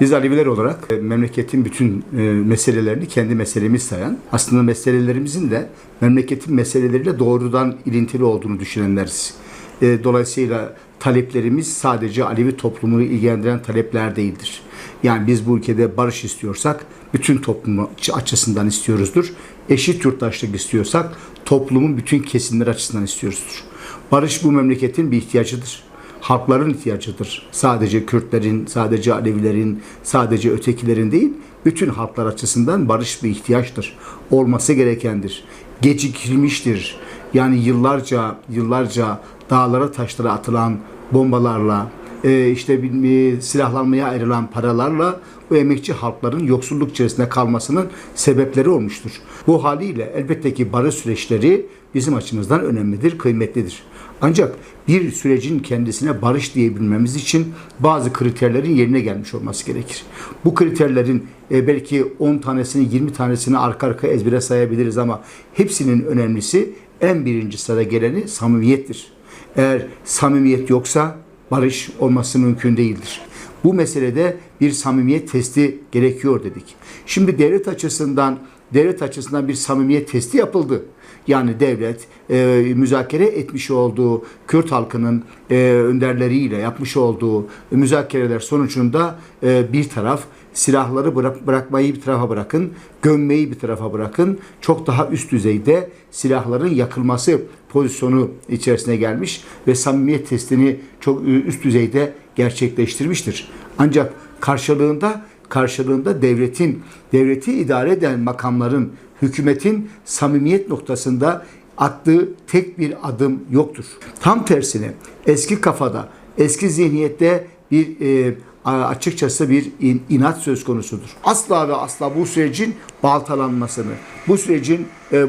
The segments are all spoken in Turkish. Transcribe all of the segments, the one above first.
Biz Aleviler olarak e, memleketin bütün e, meselelerini kendi meselemiz sayan, aslında meselelerimizin de memleketin meseleleriyle doğrudan ilintili olduğunu düşünenleriz. E, Dolayısıyla taleplerimiz sadece Alevi toplumunu ilgilendiren talepler değildir. Yani biz bu ülkede barış istiyorsak bütün toplumu açısından istiyoruzdur. Eşit yurttaşlık istiyorsak toplumun bütün kesimleri açısından istiyoruzdur. Barış bu memleketin bir ihtiyacıdır halkların ihtiyacıdır. Sadece Kürtlerin, sadece Alevilerin, sadece ötekilerin değil, bütün halklar açısından barış bir ihtiyaçtır. Olması gerekendir. Gecikilmiştir. Yani yıllarca, yıllarca dağlara taşlara atılan bombalarla, e, işte e, silahlanmaya ayrılan paralarla bu emekçi halkların yoksulluk içerisinde kalmasının sebepleri olmuştur. Bu haliyle elbette ki barış süreçleri bizim açımızdan önemlidir, kıymetlidir. Ancak bir sürecin kendisine barış diyebilmemiz için bazı kriterlerin yerine gelmiş olması gerekir. Bu kriterlerin e, belki 10 tanesini 20 tanesini arka arka ezbere sayabiliriz ama hepsinin önemlisi en birinci sırada geleni samimiyettir. Eğer samimiyet yoksa barış olması mümkün değildir. Bu meselede bir samimiyet testi gerekiyor dedik. Şimdi devlet açısından devlet açısından bir samimiyet testi yapıldı. Yani devlet e, müzakere etmiş olduğu Kürt halkının e, önderleriyle yapmış olduğu müzakereler sonucunda e, bir taraf silahları bırak, bırakmayı bir tarafa bırakın, gömmeyi bir tarafa bırakın. Çok daha üst düzeyde silahların yakılması pozisyonu içerisine gelmiş ve samimiyet testini çok üst düzeyde gerçekleştirmiştir. Ancak karşılığında karşılığında devletin devleti idare eden makamların hükümetin samimiyet noktasında attığı tek bir adım yoktur. Tam tersine eski kafada, eski zihniyette bir e, açıkçası bir in, inat söz konusudur. Asla ve asla bu sürecin baltalanmasını, bu sürecin e, e,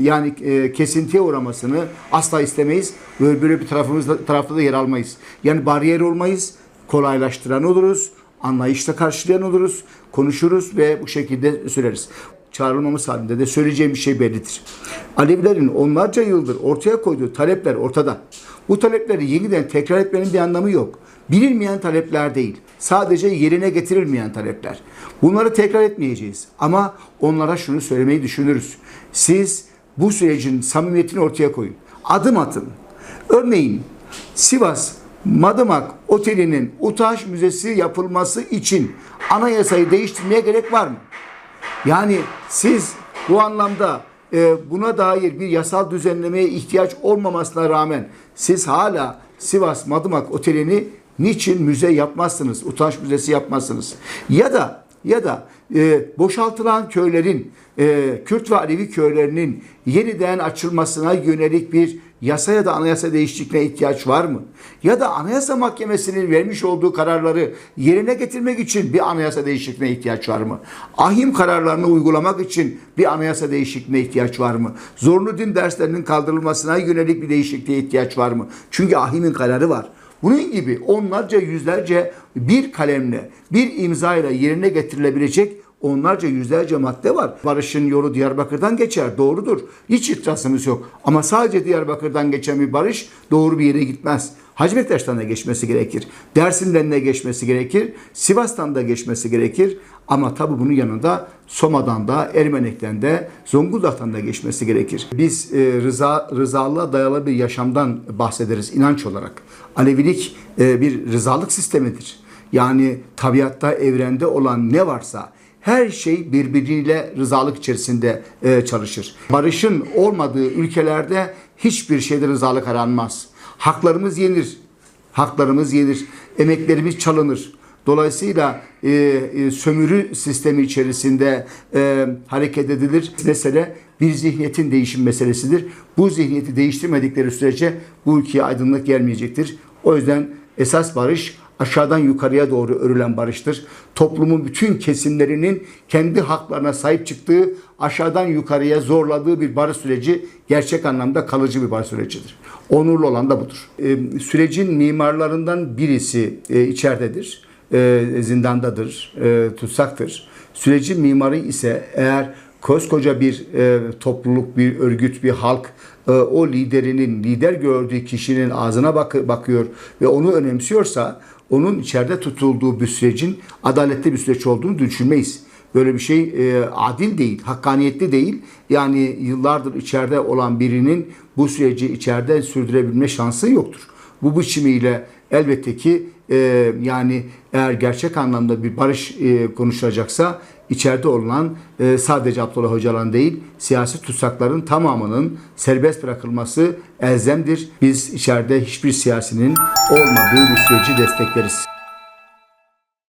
yani e, kesintiye uğramasını asla istemeyiz. Böyle, bir tarafımızda tarafta da yer almayız. Yani bariyer olmayız, kolaylaştıran oluruz, anlayışla karşılayan oluruz, konuşuruz ve bu şekilde söyleriz çağrılmamız halinde de söyleyeceğim bir şey bellidir. Alevilerin onlarca yıldır ortaya koyduğu talepler ortada. Bu talepleri yeniden tekrar etmenin bir anlamı yok. Bilinmeyen talepler değil. Sadece yerine getirilmeyen talepler. Bunları tekrar etmeyeceğiz. Ama onlara şunu söylemeyi düşünürüz. Siz bu sürecin samimiyetini ortaya koyun. Adım atın. Örneğin Sivas Madımak Oteli'nin UTAŞ Müzesi yapılması için anayasayı değiştirmeye gerek var mı? Yani siz bu anlamda buna dair bir yasal düzenlemeye ihtiyaç olmamasına rağmen siz hala Sivas Madımak Oteli'ni niçin müze yapmazsınız? Utaş Müzesi yapmazsınız. Ya da ya da e, boşaltılan köylerin, e, Kürt ve Alevi köylerinin yeniden açılmasına yönelik bir yasa ya da anayasa değişikliğine ihtiyaç var mı? Ya da Anayasa Mahkemesi'nin vermiş olduğu kararları yerine getirmek için bir anayasa değişikliğine ihtiyaç var mı? Ahim kararlarını uygulamak için bir anayasa değişikliğine ihtiyaç var mı? Zorunlu din derslerinin kaldırılmasına yönelik bir değişikliğe ihtiyaç var mı? Çünkü ahimin kararı var. Bunun gibi onlarca yüzlerce bir kalemle, bir imzayla yerine getirilebilecek onlarca yüzlerce madde var. Barış'ın yolu Diyarbakır'dan geçer. Doğrudur. Hiç itirazımız yok. Ama sadece Diyarbakır'dan geçen bir barış doğru bir yere gitmez. Hacı Bektaş'tan geçmesi gerekir. Dersim'den de geçmesi gerekir. Sivas'tan da geçmesi gerekir. Ama tabi bunun yanında Soma'dan da, Ermenek'ten de, Zonguldak'tan da geçmesi gerekir. Biz e, rıza, rızalığa dayalı bir yaşamdan bahsederiz inanç olarak. Alevilik e, bir rızalık sistemidir. Yani tabiatta, evrende olan ne varsa her şey birbiriyle rızalık içerisinde e, çalışır. Barışın olmadığı ülkelerde hiçbir şeyde rızalık aranmaz. Haklarımız yenir. Haklarımız yenir. Emeklerimiz çalınır. Dolayısıyla e, e, sömürü sistemi içerisinde e, hareket edilir. Mesele bir zihniyetin değişim meselesidir. Bu zihniyeti değiştirmedikleri sürece bu ülkeye aydınlık gelmeyecektir. O yüzden esas barış aşağıdan yukarıya doğru örülen barıştır. Toplumun bütün kesimlerinin kendi haklarına sahip çıktığı, aşağıdan yukarıya zorladığı bir barış süreci gerçek anlamda kalıcı bir barış sürecidir. Onurlu olan da budur. Ee, sürecin mimarlarından birisi e, içeridedir. E, zindandadır, e, tutsaktır. Sürecin mimarı ise eğer koskoca bir e, topluluk, bir örgüt, bir halk e, o liderinin, lider gördüğü kişinin ağzına bak bakıyor ve onu önemsiyorsa onun içeride tutulduğu bir sürecin adaletli bir süreç olduğunu düşünmeyiz. Böyle bir şey e, adil değil, hakkaniyetli değil. Yani yıllardır içeride olan birinin bu süreci içeride sürdürebilme şansı yoktur. Bu biçimiyle elbette ki e, yani eğer gerçek anlamda bir barış e, konuşulacaksa içeride olunan e, sadece Abdullah Öcalan değil siyasi tutsakların tamamının serbest bırakılması elzemdir. Biz içeride hiçbir siyasinin olmadığı bir süreci destekleriz.